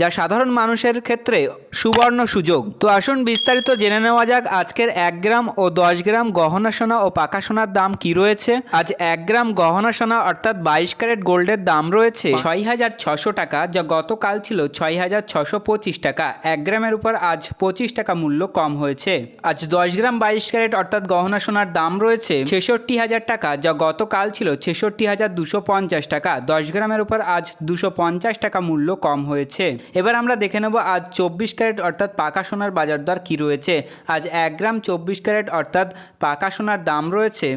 যা সাধারণ মানুষের ক্ষেত্রে সুবর্ণ সুযোগ। তো আসুন বিস্তারিত জেনে নেওয়া যাক আজকের এক গ্রাম ও দশ গ্রাম গহনা সোনা ও পাকা সোনার দাম কি রয়েছে। আজ এক গ্রাম গহনা সোনা অর্থাৎ বাইশ ক্যারেট গোল্ডের দাম রয়েছে ছয় হাজার ছশো টাকা, যা গতকাল ছিল ছয় হাজার ছশো পঁচিশ টাকা। এক গ্রামের উপর আজ পঁচিশ টাকা মূল্য কম হয়েছে। আজ দশ গ্রাম বাইশ ক্যারেট অর্থাৎ গহনা সোনার দাম রয়েছে ছেষট্টি হাজার টাকা, যা গতকাল ছিল ছেষট্টি হাজার দুশো পঞ্চাশ টাকা। দশ গ্রামের উপর আজ দুশো পঞ্চাশ টাকা মূল্য কম হয়েছে। এবার আমরা দেখে নেব আজ চব্বিশ ক্যারেট অর্থাৎ পাকা সোনার বাজার দর কী রয়েছে। আজ এক গ্রাম চব্বিশ ক্যারেট অর্থাৎ পাকা সোনার দাম রয়েছে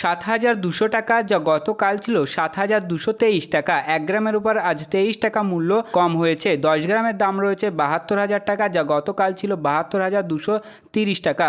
সাত হাজার দুশো টাকা, যা গতকাল ছিল সাত হাজার দুশো তেইশ টাকা। এক গ্রামের উপর আজ তেইশ টাকা মূল্য কম হয়েছে। দশ গ্রামের দাম রয়েছে বাহাত্তর হাজার টাকা, যা গতকাল ছিল বাহাত্তর হাজার দুশো তিরিশ টাকা।